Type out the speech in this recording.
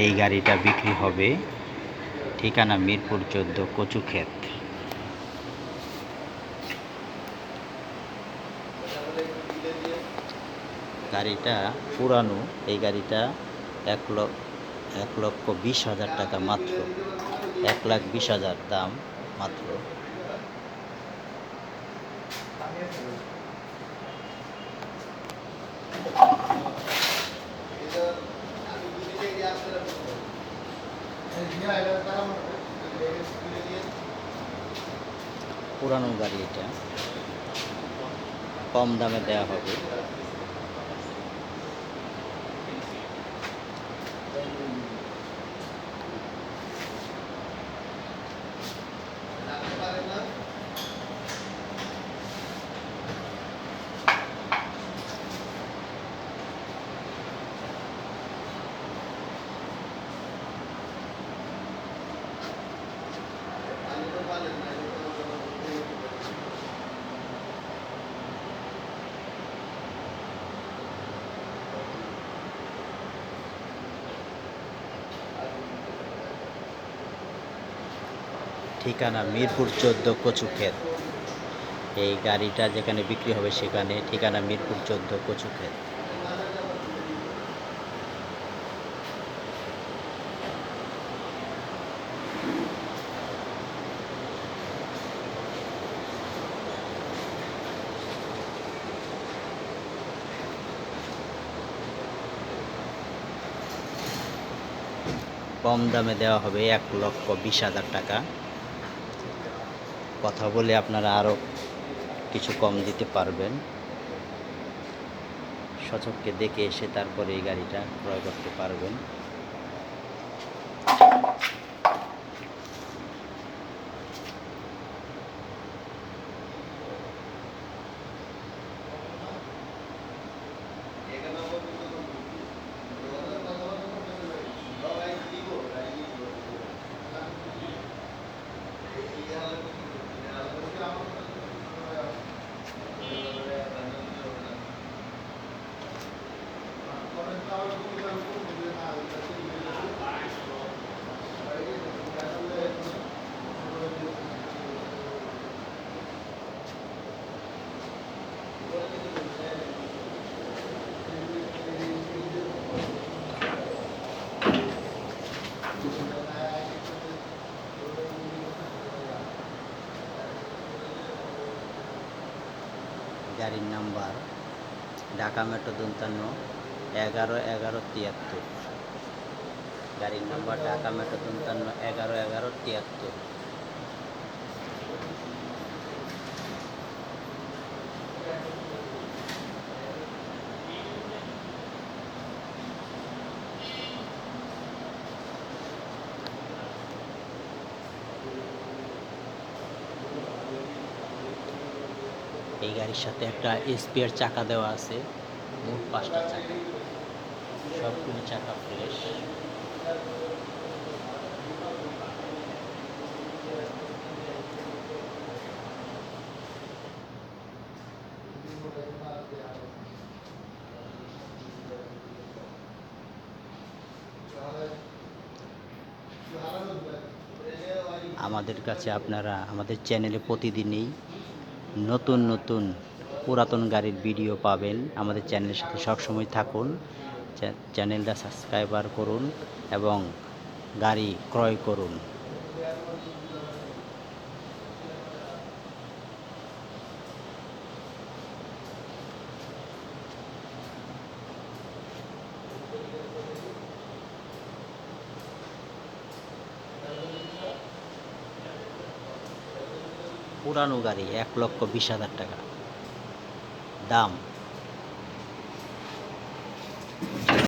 এই গাড়িটা বিক্রি হবে ঠিকানা মিরপুর চোদ্দ কচুক্ষেত। গাড়িটা পুরানো, এই গাড়িটা এক লক্ষ এক লক্ষ বিশ হাজার টাকা মাত্র। এক লাখ বিশ হাজার দাম মাত্র। পুরানো গাড়ি এটা। কম দামে দেয়া হবে। ঠিকানা মিরপুর চোদ্দ কচুক্ষেত। এই গাড়িটা যেখানে বিক্রি হবে সেখানে ঠিকানা মিরপুর চোদ্দ কচুক্ষেত। কম দামে দেওয়া হবে এক লক্ষ বিশ হাজার টাকা। কথা বলে আপনারা আরও কিছু কম দিতে পারবেন। সচককে দেখে এসে তারপরে এই গাড়িটা ক্রয় করতে পারবেন। গাড়ির নাম্বার, ঢাকা মেট্রো দন্তান্ন, এগারো এগারো তিয়াত্তর। গাড়ির নাম্বার ঢাকা মেট্রো দন্তান্ন, এগারো এগারো তিয়াত্তর। এই গাড়ির সাথে একটা স্পেয়ার চাকা দেওয়া আছে, মোট পাঁচটা চাকা। সবগুলি চাকা ফ্রেশ। আমাদের কাছে আপনারা আমাদের চ্যানেলে প্রতিদিনই নতুন নতুন পুরাতন গাড়ির ভিডিও পাবেন আমাদের চ্যানেলের সাথে সবসময় থাকুন। চ্যানেলটা সাবস্ক্রাইবার করুন এবং গাড়ি ক্রয় করুন। পুরানো গাড়ি এক লক্ষ বিশ হাজার টাকা। দাম